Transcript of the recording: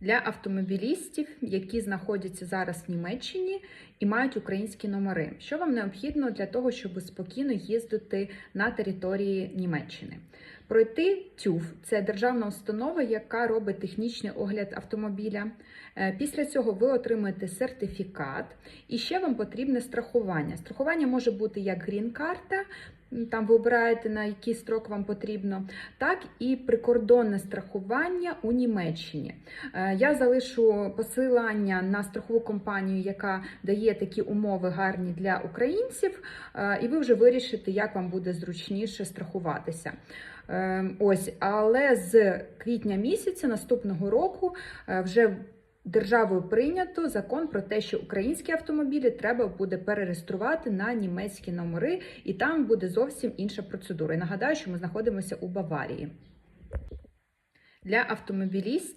Для автомобілістів, які знаходяться зараз в Німеччині і мають українські номери, що вам необхідно для того, щоб спокійно їздити на території Німеччини? Пройти ТЮФ це державна установа, яка робить технічний огляд автомобіля. Е, Після цього ви отримаєте сертифікат, і ще вам потрібне страхування. Страхування може бути як грін-карта, там ви обираєте на який строк вам потрібно, так і прикордонне страхування у Німеччині. Е, Я залишу посилання на страхову компанію, яка дає такі умови гарні для українців, е, і ви вже вирішите, як вам буде зручніше страхуватися. Е, Ось, але з квітня місяця наступного року е, вже державою прийнято закон про те, що українські автомобілі треба буде перереєструвати на німецькі номери, і там буде зовсім інша процедура. І нагадаю, що ми знаходимося у Баварії. Для автомобілістів.